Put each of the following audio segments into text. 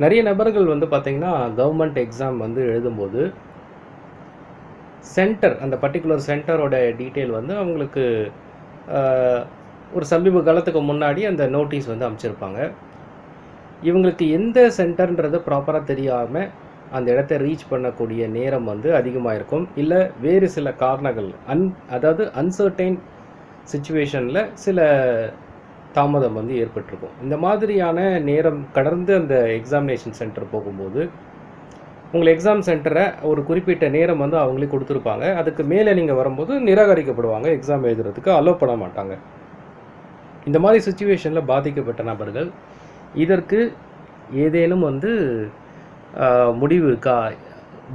நிறைய நபர்கள் வந்து பார்த்தீங்கன்னா கவர்மெண்ட் எக்ஸாம் வந்து எழுதும்போது சென்டர் அந்த பர்டிகுலர் சென்டரோட டீட்டெயில் வந்து அவங்களுக்கு ஒரு சமீப காலத்துக்கு முன்னாடி அந்த நோட்டீஸ் வந்து அமைச்சிருப்பாங்க. இவங்களுக்கு எந்த சென்டர்ன்றது ப்ராப்பராக தெரியாமல் அந்த இடத்த ரீச் பண்ணக்கூடிய நேரம் வந்து அதிகமாக இருக்கும். இல்லை வேறு சில காரணங்கள் அன் அதாவது அன்சர்டைன் சுச்சுவேஷனில் சில தாமதம் வந்து ஏற்பட்டிருக்கும். இந்த மாதிரியான நேரம் கடந்து அந்த எக்ஸாமினேஷன் சென்டர் போகும்போது உங்கள் எக்ஸாம் சென்டரை ஒரு குறிப்பிட்ட நேரம் வந்து அவங்களே கொடுத்துருப்பாங்க. அதுக்கு மேலே நீங்கள் வரும்போது நிராகரிக்கப்படுவாங்க எக்ஸாம் எழுதுறதுக்கு அலோவ் பண்ண மாட்டாங்க. இந்த மாதிரி சுச்சுவேஷனில் பாதிக்கப்பட்ட நபர்கள் இதற்கு ஏதேனும் வந்து முடிவு இருக்கா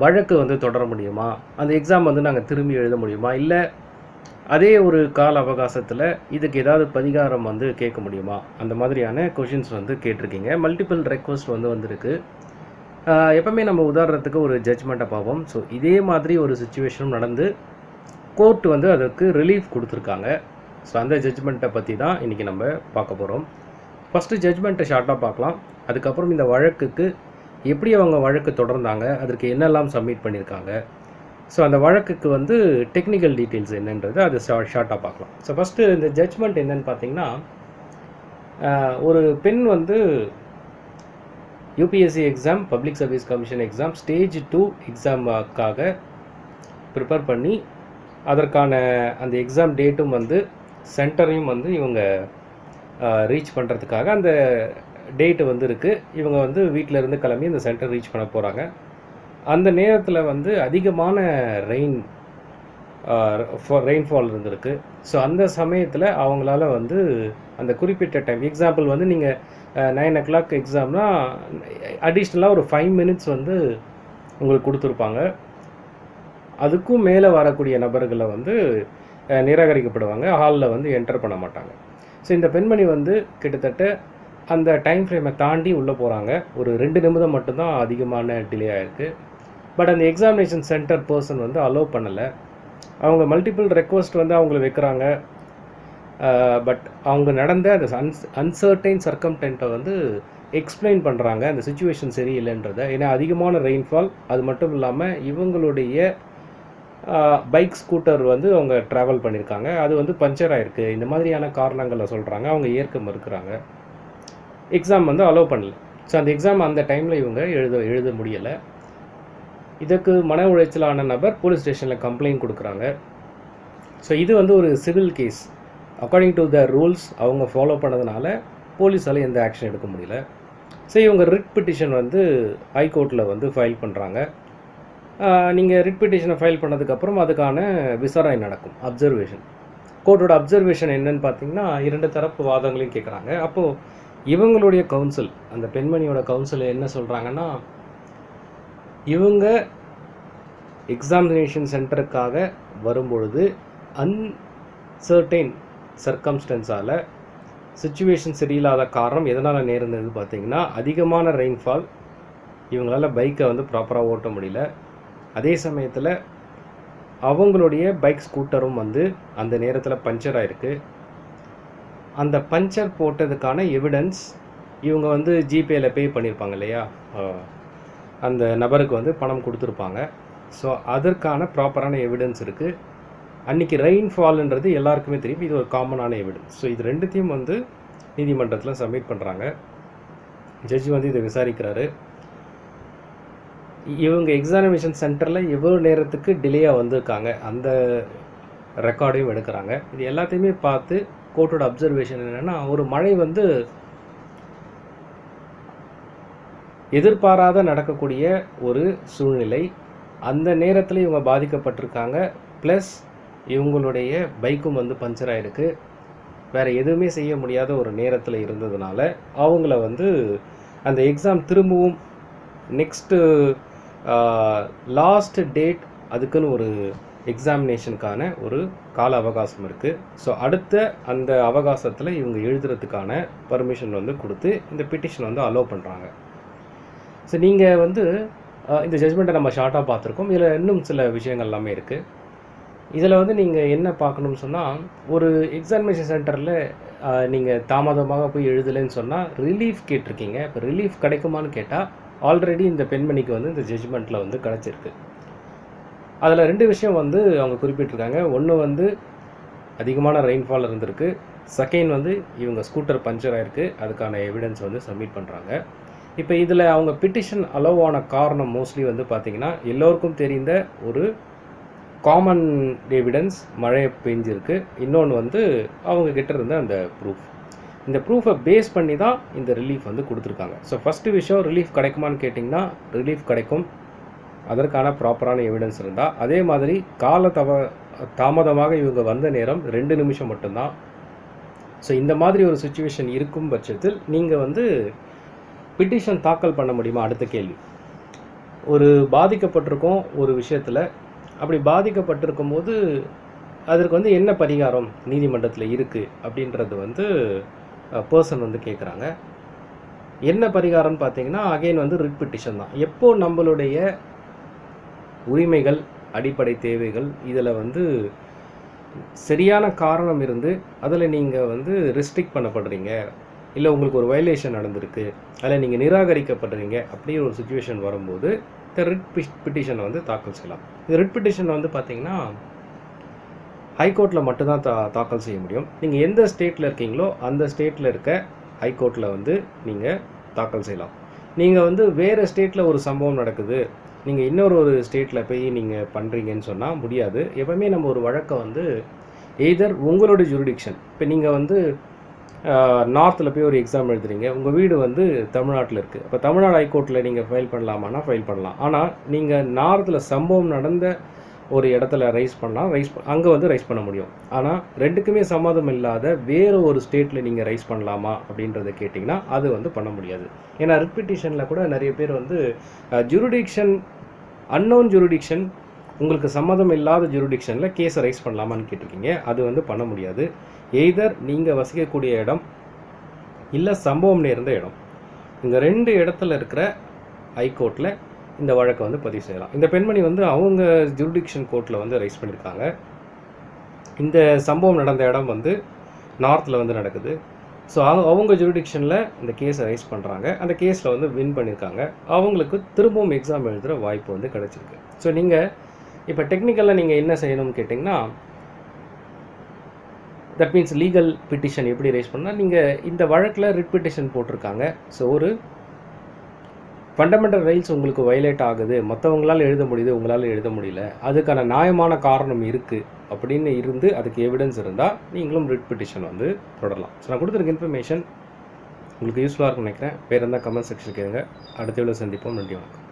வழக்கு வந்து தொடர முடியுமா? அந்த எக்ஸாம் வந்து நாங்கள் திரும்பி எழுத முடியுமா? இல்லை அதே ஒரு கால அவகாசத்தில் இதுக்கு ஏதாவது பரிகாரம் வந்து கேட்க முடியுமா? அந்த மாதிரியான கொஷின்ஸ் வந்து கேட்டிருக்கீங்க. மல்டிபிள் ரெக்வஸ்ட் வந்து வந்திருக்கு. எப்போவுமே எப்பவுமே நம்ம உதாரணத்துக்கு ஒரு ஜட்ஜ்மெண்ட்டை பார்ப்போம். ஸோ இதே மாதிரி ஒரு சுச்சுவேஷனும் நடந்து கோர்ட் வந்து அதற்கு ரிலீஃப் கொடுத்துருக்காங்க. ஸோ அந்த ஜட்ஜ்மெண்ட்டை பற்றி தான் இன்றைக்கி நம்ம பார்க்க போகிறோம் ஃபஸ்ட்டு ஜட்ஜ்மெண்ட்டை ஷார்ட்டாக பார்க்கலாம். அதுக்கப்புறம் இந்த வழக்குக்கு எப்படி அவங்க வழக்கு தொடர்ந்தாங்க அதற்கு என்னெல்லாம் சப்மிட் பண்ணியிருக்காங்க ஸோ அந்த வழக்குக்கு வந்து டெக்னிக்கல் டீட்டெயில்ஸ் என்னன்றது அது ஷார்ட்டாக பார்க்கலாம். ஸோ ஃபஸ்ட்டு இந்த ஜட்ஜ்மெண்ட் என்னன்னு பார்த்தீங்கன்னா ஒரு பெண் வந்து UPSC exam public service commission exam stage two எக்ஸாமுக்காக prepare பண்ணி அதற்கான அந்த எக்ஸாம் டேட்டும் வந்து சென்டரையும் வந்து இவங்க ரீச் பண்ணுறதுக்காக அந்த டேட்டு வந்து இருக்குது இவங்க வந்து வீட்டில் இருந்து கிளம்பி அந்த சென்டர் ரீச் பண்ண போகிறாங்க அந்த நேரத்தில் வந்து அதிகமான ரெயின் ரெயின்ஃபால் இருந்திருக்கு. ஸோ அந்த சமயத்தில் அவங்களால வந்து அந்த குறிப்பிட்ட டைம் எக்ஸாம்பிள் வந்து நீங்கள் நைன் ஓ கிளாக் எக்ஸாம்னா அடிஷ்னலாக ஒரு ஃபைவ் மினிட்ஸ் வந்து உங்களுக்கு கொடுத்துருப்பாங்க. அதுக்கும் மேலே வரக்கூடிய நபர்களை வந்து நிராகரிக்கப்படுவாங்க. ஹாலில் வந்து என்டர் பண்ண மாட்டாங்க. ஸோ இந்த பெண்மணி வந்து கிட்டத்தட்ட அந்த டைம் ஃப்ரேமை தாண்டி உள்ளே போகிறாங்க ஒரு ரெண்டு நிமிடம் மட்டும்தான் அதிகமான டிலே ஆயிருக்கு. பட் அந்த எக்ஸாமினேஷன் சென்டர் பர்சன் வந்து அலோவ் பண்ணலை. அவங்க மல்டிபிள் ரெக்வஸ்ட் வந்து அவங்கள வைக்கிறாங்க. Uh, பட் அவங்க நடந்த அந்த அன்ஸ் அன்சர்டைன் சர்க்கம்டென்ட்டை வந்து எக்ஸ்பிளைன் பண்ணுறாங்க அந்த சுச்சுவேஷன் சரியில்லைன்றத. ஏன்னா அதிகமான ரெயின்ஃபால் அது மட்டும் இல்லாமல் இவங்களுடைய uh, பைக் ஸ்கூட்டர் வந்து அவங்க ட்ராவல் பண்ணியிருக்காங்க அது வந்து பஞ்சர் ஆகிருக்கு இந்த மாதிரியான காரணங்களை சொல்கிறாங்க அவங்க ஏற்க மறுக்கிறாங்க. எக்ஸாம் வந்து அலோவ் பண்ணல. ஸோ அந்த எக்ஸாம் அந்த டைமில் இவங்க எழுத எழுத முடியலை. இதுக்கு மன உளைச்சலான நபர் போலீஸ் ஸ்டேஷனில் கம்ப்ளைண்ட் கொடுக்குறாங்க. ஸோ இது வந்து ஒரு civil case according to the rules அவங்க ஃபாலோ பண்ணதுனால போலீஸால் எந்த ஆக்ஷன் எடுக்க முடியல. ஸோ இவங்க ரிட் பிட்டிஷன் வந்து ஹைகோர்ட்டில் வந்து ஃபைல் பண்ணுறாங்க நீங்கள் ரிட் பிட்டிஷனை ஃபைல் பண்ணதுக்கப்புறம் அதுக்கான விசாரணை நடக்கும் அப்சர்வேஷன் கோர்ட்டோட அப்சர்வேஷன் என்னன்னு பார்த்தீங்கன்னா இரண்டு தரப்பு வாதங்களையும் கேட்குறாங்க அப்போது இவங்களுடைய கவுன்சில் அந்த பெண்மணியோட கவுன்சில் என்ன சொல்கிறாங்கன்னா இவங்க எக்ஸாமினேஷன் சென்டருக்காக வரும்பொழுது அன்சர்டைன் சர்க்கம்ஸ்டன்ஸால் சுச்சுவேஷன் சரியில்லாத காரணம் எதனால் நேர்ந்தது பார்த்தீங்கன்னா அதிகமான ரெயின்ஃபால் இவங்களால பைக்கை வந்து ப்ராப்பராக ஓட்ட முடியல. அதே சமயத்தில் அவங்களுடைய பைக் ஸ்கூட்டரும் வந்து அந்த நேரத்தில் பஞ்சர் ஆயிருக்கு. அந்த பஞ்சர் போட்டதுக்கான எவிடன்ஸ் இவங்க வந்து ஜிபேயில் பே பண்ணியிருப்பாங்க இல்லையா? அந்த நபருக்கு வந்து பணம் கொடுத்துருப்பாங்க. ஸோ அதற்கான ப்ராப்பரான எவிடன்ஸ் இருக்குது அன்றைக்கி ரெயின்ஃபால்ன்றது எல்லாருக்குமே தெரியும். இது ஒரு காமனான எவிடன்ஸ் ஸோ இது ரெண்டுத்தையும் வந்து நீதிமன்றத்தில் சப்மிட் பண்ணுறாங்க ஜட்ஜி வந்து இதை விசாரிக்கிறாரு. இவங்க எக்ஸாமினேஷன் சென்டரில் எவ்வளோ நேரத்துக்கு டிலேயாக வந்திருக்காங்க. அந்த ரெக்கார்டையும் எடுக்கிறாங்க. இது எல்லாத்தையுமே பார்த்து கோர்ட்டோட அப்சர்வேஷன் என்னென்னா ஒரு மழை வந்து எதிர்பாராத நடக்கக்கூடிய ஒரு சூழ்நிலை. அந்த நேரத்தில் இவங்க பாதிக்கப்பட்டிருக்காங்க. ப்ளஸ் இவங்களுடைய பைக்கும் வந்து பஞ்சர் ஆகிருக்கு வேறு எதுவுமே செய்ய முடியாத ஒரு நேரத்தில் இருந்ததுனால அவங்கள வந்து அந்த எக்ஸாம் திரும்பவும் நெக்ஸ்ட்டு லாஸ்ட் டேட் அதுக்குன்னு ஒரு எக்ஸாமினேஷனுக்கான ஒரு கால அவகாசம் இருக்குது ஸோ அடுத்த அந்த அவகாசத்தில் இவங்க எழுதுறதுக்கான பர்மிஷன் வந்து கொடுத்து இந்த பிட்டிஷன் வந்து அலோவ் பண்ணுறாங்க ஸோ நீங்கள் வந்து இந்த ஜட்மெண்ட்டை நம்ம ஷார்ட்டாக பார்த்துருக்கோம். இதில் இன்னும் சில விஷயங்கள் எல்லாமே இருக்குது இதில் வந்து நீங்கள் என்ன பார்க்கணும்னு சொன்னால் ஒரு எக்ஸாமினேஷன் சென்டரில் நீங்கள் தாமதமாக போய் எழுதலைன்னு சொன்னால் ரிலீஃப் கேட்டிருக்கீங்க. இப்போ ரிலீஃப் கிடைக்குமான்னு கேட்டால் ஆல்ரெடி இந்த பெண்மணிக்கு வந்து இந்த ஜட்ஜ்மெண்ட்டில் வந்து கிடச்சிருக்கு. அதில் ரெண்டு விஷயம் வந்து அவங்க குறிப்பிட்டிருக்காங்க. ஒன்று வந்து அதிகமான ரெயின்ஃபால் இருந்திருக்கு. செகண்ட் வந்து இவங்க ஸ்கூட்டர் பஞ்சர் ஆகிருக்கு அதுக்கான எவிடன்ஸ் வந்து சப்மிட் பண்ணுறாங்க இப்போ இதில் அவங்க பிட்டிஷன் அலோவ் ஆன காரணம் மோஸ்ட்லி வந்து பார்த்திங்கன்னா எல்லோருக்கும் தெரிந்த ஒரு காமன் எவிடன்ஸ் மழை பெஞ்சிருக்கு. இன்னொன்று வந்து அவங்க கிட்ட இருந்த அந்த ப்ரூஃப் இந்த ப்ரூஃபை பேஸ் பண்ணி தான் இந்த ரிலீஃப் வந்து கொடுத்துருக்காங்க. ஸோ ஃபஸ்ட்டு விஷயம் ரிலீஃப் கிடைக்குமான்னு கேட்டிங்கன்னா ரிலீஃப் கிடைக்கும். அதற்கான ப்ராப்பரான எவிடன்ஸ் இருந்தால் அதே மாதிரி கால தவ தாமதமாக இவங்க வந்த நேரம் ரெண்டு நிமிஷம் மட்டும்தான். ஸோ இந்த மாதிரி ஒரு சுச்சுவேஷன் இருக்கும் பட்சத்தில் நீங்கள் வந்து பிட்டிஷன் தாக்கல் பண்ண முடியுமா? அடுத்த கேள்வி. ஒரு பாதிக்கப்பட்டிருக்கோம் ஒரு விஷயத்தில் அப்படி பாதிக்கப்பட்டிருக்கும் போது அதற்கு வந்து என்ன பரிகாரம் நீதிமன்றத்தில் இருக்குது அப்படின்றது வந்து பர்சன் வந்து கேட்குறாங்க என்ன பரிகாரம்னு பார்த்தீங்கன்னா அகைன் வந்து ரிட் பிட்டிஷன் தான். எப்போ நம்மளுடைய உரிமைகள் அடிப்படை தேவைகள் இதில் வந்து சரியான காரணம் இருந்து அதில் நீங்கள் வந்து ரெஸ்ட்ரிக்ட் பண்ணப்படுறீங்க இல்லை உங்களுக்கு ஒரு வயலேஷன் நடந்திருக்கு அதில் நீங்கள் நிராகரிக்கப்படுறீங்க அப்படிங்கிற ஒரு சுச்சுவேஷன் வரும்போது இந்த ரிட் பிட்டிஷனை வந்து தாக்கல் செய்யலாம். இந்த ரிட் பிட்டிஷனை வந்து பார்த்தீங்கன்னா ஹைகோர்ட்டில் மட்டும்தான் தா தாக்கல் செய்ய முடியும். நீங்கள் எந்த ஸ்டேட்டில் இருக்கீங்களோ அந்த ஸ்டேட்டில் இருக்க ஹைகோர்ட்டில் வந்து நீங்கள் தாக்கல் செய்யலாம். நீங்கள் வந்து வேறு ஸ்டேட்டில் ஒரு சம்பவம் நடக்குது நீங்கள் இன்னொரு ஒரு ஸ்டேட்டில் போய் நீங்கள் பண்ணுறீங்கன்னு சொன்னால் முடியாது. எப்பவுமே நம்ம ஒரு வழக்கை வந்து எய்தர் உங்களோட ஜுரிடிக்ஷன் இப்போ நீங்கள் வந்து நார்த்தில் போய் ஒரு எக்ஸாம் எழுதுறீங்க. உங்கள் வீடு வந்து தமிழ்நாட்டில் இருக்குது இப்போ தமிழ்நாடு ஹைகோர்ட்டில் நீங்கள் ஃபைல் பண்ணலாமான்னா ஃபைல் பண்ணலாம். ஆனால் நீங்கள் நார்த்தில் சம்பவம் நடந்த ஒரு இடத்துல ரைஸ் பண்ணலாம். ரைஸ் அங்கே வந்து ரைஸ் பண்ண முடியும். ஆனால் ரெண்டுக்குமே சம்மதம் இல்லாத வேறு ஒரு ஸ்டேட்டில் நீங்கள் ரைஸ் பண்ணலாமா அப்படின்றத கேட்டிங்கன்னா அது வந்து பண்ண முடியாது. ஏன்னா ரிப்பிட்டிஷனில் கூட நிறைய பேர் வந்து ஜுருடிக்ஷன் அன்னோன் ஜுருடிக்ஷன் உங்களுக்கு சம்மதம் இல்லாத ஜூரிடிக்ஷனில் கேஸை ரைஸ் பண்ணலாமான்னு கேட்டிருக்கீங்க. அது வந்து பண்ண முடியாது. எய்தர் நீங்கள் வசிக்கக்கூடிய இடம் இல்லை சம்பவம் நேர்ந்த இடம். இந்த ரெண்டு இடத்துல இருக்கிற ஹைகோர்ட்டில் இந்த வழக்கை வந்து பதிவு செய்யலாம். இந்த பெண்மணி வந்து அவங்க ஜூரிடிக்ஷன் கோர்ட்டில் வந்து ரைஸ் பண்ணியிருக்காங்க இந்த சம்பவம் நடந்த இடம் வந்து நார்த்தில் வந்து நடக்குது. ஸோ அவங்க அவங்க ஜூரிடிக்ஷனில் இந்த கேஸை ரைஸ் பண்ணுறாங்க அந்த கேஸில் வந்து வின் பண்ணியிருக்காங்க அவங்களுக்கு திரும்பவும் எக்ஸாம் எழுதுகிற வாய்ப்பு வந்து கிடச்சிருக்கு. ஸோ நீங்கள் இப்போ டெக்னிக்கலாக நீங்கள் என்ன செய்யணும்னு கேட்டிங்கன்னா தட் மீன்ஸ் லீகல் பிட்டிஷன் எப்படி ரைஸ் பண்ணால் நீங்கள் இந்த வழக்கில் ரிட் பிட்டிஷன் போட்டிருக்காங்க. ஸோ ஒரு ஃபண்டமெண்டல் ரைட்ஸ் உங்களுக்கு வயலேட் ஆகுது. மற்றவங்களால் எழுத முடியுது உங்களால் எழுத முடியல. அதுக்கான நியாயமான காரணம் இருக்குது அப்படின்னு இருந்து அதுக்கு எவிடன்ஸ் இருந்தால் நீங்களும் ரிட் பிட்டிஷன் வந்து தொடரலாம். ஸோ நான் கொடுத்துருக்க இன்ஃபர்மேஷன் உங்களுக்கு யூஸ்ஃபுல்லாக இருக்கும்னு நினைக்கிறேன். வேறு இருந்தால் கமெண்ட் செக்ஷன் கேளுங்க. அடுத்த எவ்வளோ சந்திப்போம். நன்றி வணக்கம்.